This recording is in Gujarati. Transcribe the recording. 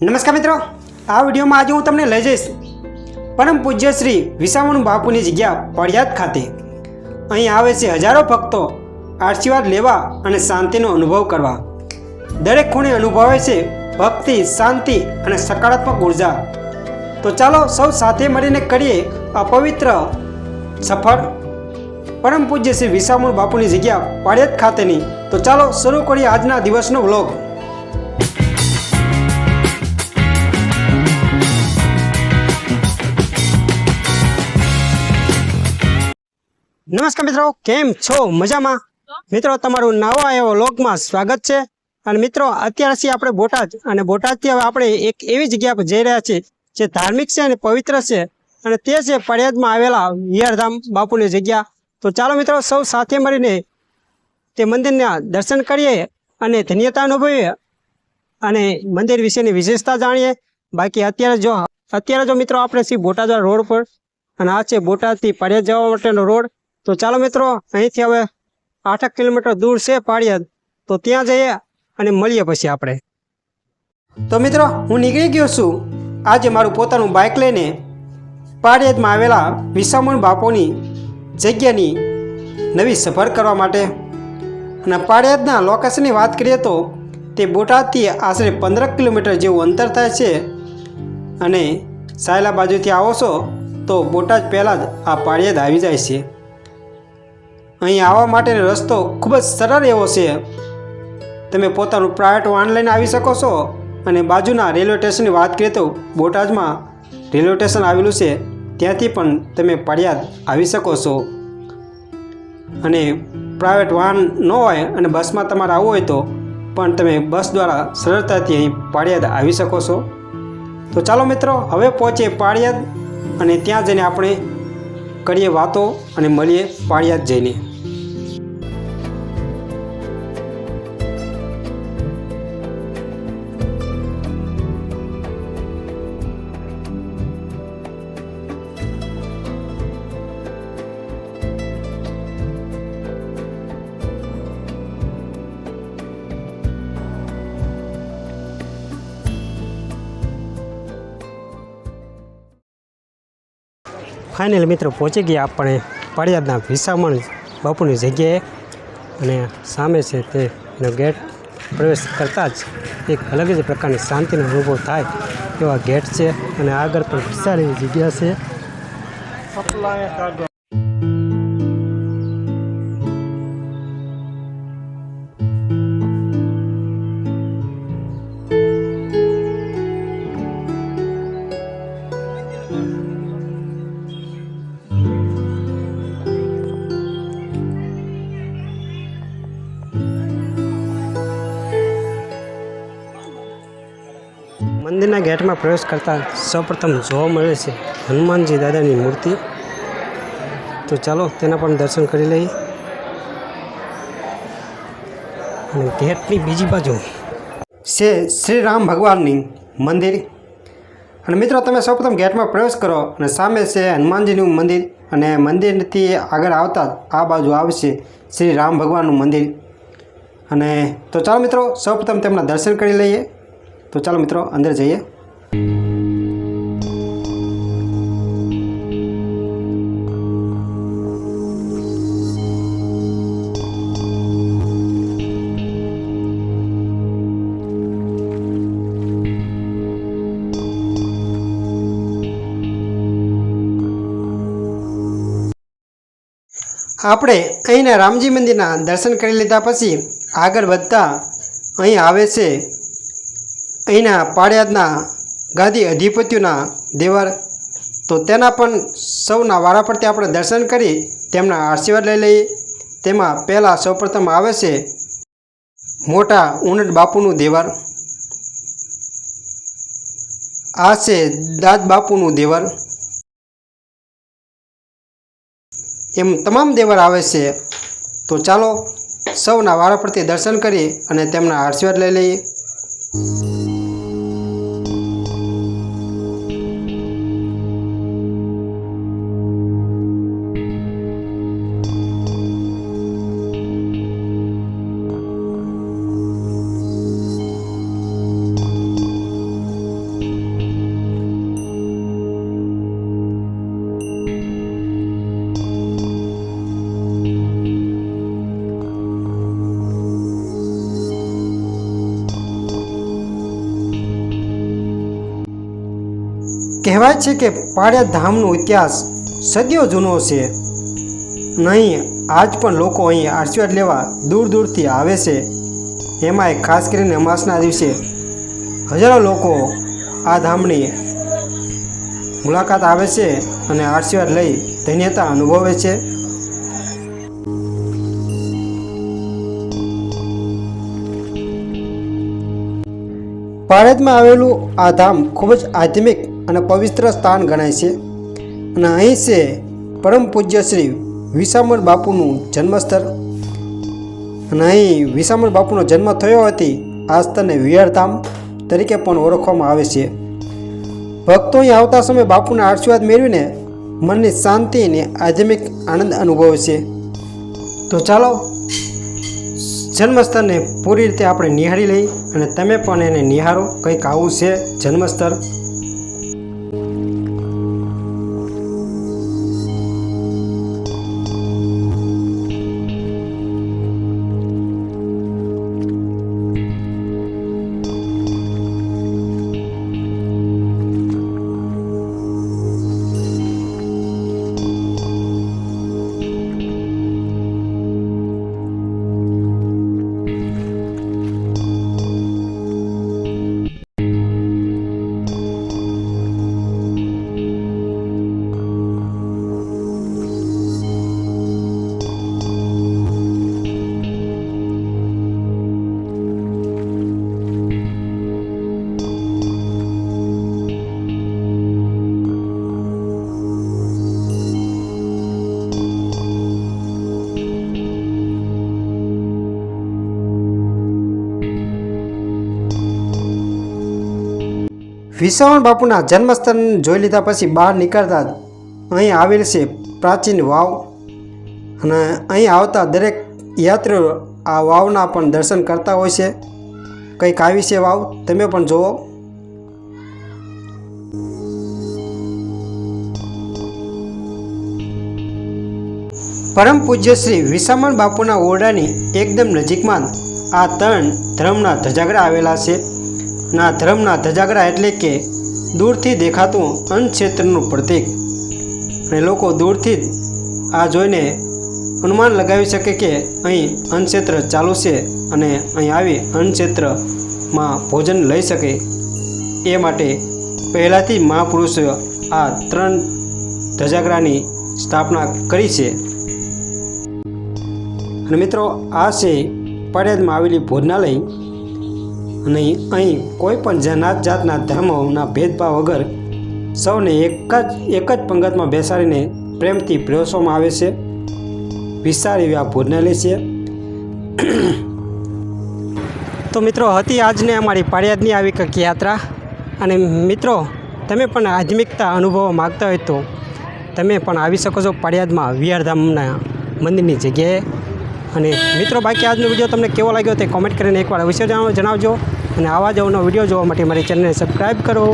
નમસ્કાર મિત્રો, આ વિડીયોમાં આજે હું તમને લઈ જઈશ પરમ પૂજ્ય શ્રી વિસામણ બાપુની જગ્યા પડિયાદ ખાતે. અહીં આવે છે હજારો ભક્તો આશીર્વાદ લેવા અને શાંતિનો અનુભવ કરવા. દરેક ખૂણે અનુભવે છે ભક્તિ, શાંતિ અને સકારાત્મક ઊર્જા. તો ચાલો સૌ સાથે મળીને કરીએ આ પવિત્ર સફર. પરમ પૂજ્ય શ્રી વિસામણ બાપુની જગ્યા પાડિયાદ ખાતેની. તો ચાલો શરૂ કરીએ આજના દિવસનો વ્લોગ. નમસ્કાર મિત્રો, કેમ છો? મજામાં? મિત્રો, તમારું નવા એવો લોકમાં સ્વાગત છે. અને મિત્રો અત્યારથી આપણે બોટાદ. અને બોટાદથી હવે આપણે એક એવી જગ્યા પર જઈ રહ્યા છીએ જે ધાર્મિક છે અને પવિત્ર છે. અને તે છે પડિયાદમાં આવેલા વિહારધામ બાપુની જગ્યા. તો ચાલો મિત્રો, સૌ સાથે મળીને તે મંદિરના દર્શન કરીએ અને ધન્યતા અનુભવીએ. અને મંદિર વિશેની વિશેષતા જાણીએ. બાકી અત્યારે જો અત્યારે જો મિત્રો, આપણે છીએ બોટાદ રોડ પર. અને આ છે બોટાદથી પડિયાદ જવા માટેનો રોડ. તો ચાલો મિત્રો, અહીંથી હવે આઠક કિલોમીટર દૂર છે પાળિયાદ. તો ત્યાં જઈએ અને મળીએ પછી આપણે. તો મિત્રો, હું નીકળી ગયો છું. આજે મારું પોતાનું બાઇક લઈને પાળિયાદમાં આવેલા વિસામણ બાપોની જગ્યાની નવી સફર કરવા માટે. અને પાડિયાદના લોકેશનની વાત કરીએ તો તે બોટાદથી આશરે પંદર કિલોમીટર જેવું અંતર થાય છે. અને સાયલા બાજુથી આવો છો તો બોટાદ પહેલાં જ આ પાળિયાદ આવી જાય છે. અહીં આવવા માટેનો રસ્તો ખૂબ જ સરળ એવો છે. તમે પોતાનું પ્રાઇવેટ વાહન લઈને આવી શકો છો અને બાજુના રેલવે સ્ટેશનની વાત કરીએ તો બોટાદમાં રેલવે સ્ટેશન આવેલું છે. ત્યાંથી પણ તમે પાડિયાદ આવી શકો છો. અને પ્રાઇવેટ વાહન ન હોય અને બસમાં તમારે આવવું હોય તો પણ તમે બસ દ્વારા સરળતાથી અહીં પાડિયાદ આવી શકો છો. તો ચાલો મિત્રો, હવે પહોંચીએ પાડિયાદ અને ત્યાં જઈને આપણે કરીએ વાતો અને મળીએ પાડિયાદ જઈને. ફાઇનલ મિત્રો પહોંચી ગયા આપણે પડિયાદના વિસામણ બાપુની જગ્યાએ. અને સામે છે તેનો ગેટ પ્રવેશ કરતાં જ એક અલગ જ પ્રકારની શાંતિનો અનુભવ થાય એવા ગેટ છે. અને આગળ પણ વિશાળ એવી જગ્યા છે. મંદિરના ગેટમાં પ્રવેશ કરતાં સૌપ્રથમ જોવા મળે છે હનુમાનજી દાદાની મૂર્તિ. તો ચાલો તેના પણ દર્શન કરી લઈએ. અને ગેટની બીજી બાજુ છે શ્રી રામ ભગવાનની મંદિર. અને મિત્રો, તમે સૌપ્રથમ ગેટમાં પ્રવેશ કરો અને સામે છે હનુમાનજીનું મંદિર અને મંદિરથી આગળ આવતા આ બાજુ આવશે શ્રી રામ ભગવાનનું મંદિર. અને તો ચાલો મિત્રો, સૌપ્રથમ તેમના દર્શન કરી લઈએ. તો ચાલો મિત્રો, અંદર જઈએ. આપણે અહીંના રામજી મંદિરના દર્શન કરી લીધા પછી આગળ વધતા અહીં આવે છે અહીંના પાળિયાદના ગાદી અધિપતિઓના દેવર. તો તેના પણ સૌના વારા પરથી આપણે દર્શન કરી, તેમના આશીર્વાદ લઈ લઈએ. તેમાં પહેલાં સૌપ્રથમ આવે છે મોટા ઉનટ બાપુનું દેવર. આ છે દાદ બાપુનું દેવર. એમ તમામ દેવર આવે છે. તો ચાલો સૌના વારા પરથી દર્શન કરી અને તેમના આશીર્વાદ લઈ લઈએ. કહેવાય છે કે પાળિયા ધામનો ઇતિહાસ સદીઓ જૂનો છે. નહીં, આજ પણ લોકો અહીં આશીર્વાદ લેવા દૂર દૂરથી આવે છે. એમાંય ખાસ કરીને અમાસના દિવસે હજારો લોકો આ ધામની મુલાકાત આવે છે અને આશીર્વાદ લઈ ધન્યતા અનુભવે છે. ભારતમાં આવેલું આ ધામ ખૂબ જ આધ્યાત્મિક અને પવિત્ર સ્થાન ગણાય છે. અને અહીં છે પરમ પૂજ્ય શ્રી વિસામણ બાપુનું જન્મસ્થળ. અને અહીં વિસામણ બાપુનો જન્મ થયો હતી આ સ્થળને વિહારધામ તરીકે પણ ઓળખવામાં આવે છે. ભક્તો અહીં આવતા સમયે બાપુના આશીર્વાદ મેળવીને મનની શાંતિ અને આધ્યાત્મિક આનંદ અનુભવે છે. તો ચાલો, જન્મસ્થળને પૂરી રીતે આપણે નિહાળી લઈ અને તમે પણ એને નિહાળો. કંઈક આવું છે જન્મસ્થળ. વિસાવણ બાપુના જન્મસ્થળ જોઈ લીધા પછી બહાર નીકળતા અહીં આવેલ છે પ્રાચીન વાવ. અને અહીં આવતા દરેક યાત્રીઓ આ વાવના પણ દર્શન કરતા હોય છે. કંઈક આવી છે વાવ? તમે પણ જુઓ. પરમ પૂજ્ય શ્રી વિસામણ બાપુના ઓરડાની એકદમ નજીકમાં આ ત્રણ, ધર્મના ધજાગરા આવેલા છે. આ ધર્મના ધજાગરા એટલે કે દૂરથી દેખાતું અન્નક્ષેત્રનું પ્રતીક. અને લોકો દૂરથી જ આ જોઈને અનુમાન લગાવી શકે કે અહીં અન્નક્ષેત્ર ચાલુ છે અને અહીં આવી અન્નક્ષેત્રમાં ભોજન લઈ શકે. એ માટે પહેલાંથી મહાપુરુષો આ ત્રણ ધજાગરાની સ્થાપના કરી છે. અને મિત્રો, આ છે પડેદમાં આવેલી ભોજનાલય. અને અહીં કોઈ પણ જનાત જાતના ધર્મોના ભેદભાવ વગર સૌને એક જ એક જ પંગતમાં બેસાડીને પ્રેમથી પીરસવામાં આવે છે. વિસ્તાર એવી આ ભોજનાલય છે. તો મિત્રો, હતી આજને અમારી પાડિયાદની આવી કંઈક યાત્રા. અને મિત્રો, તમે પણ આધ્યાત્મિકતા અનુભવવા માગતા હોય તો તમે પણ આવી શકો છો પાળિયાદમાં વિહારધામના મંદિરની જગ્યાએ. અને મિત્રો, બાકી આજનો વીડિયો તમને કેવો લાગ્યો તે કોમેન્ટ કરીને એકવાર અવશ્ય જણાવ- જણાવજો. અને આવા જ વીડિયો જોવા માટે મારી ચેનલને સબસ્ક્રાઈબ કરો.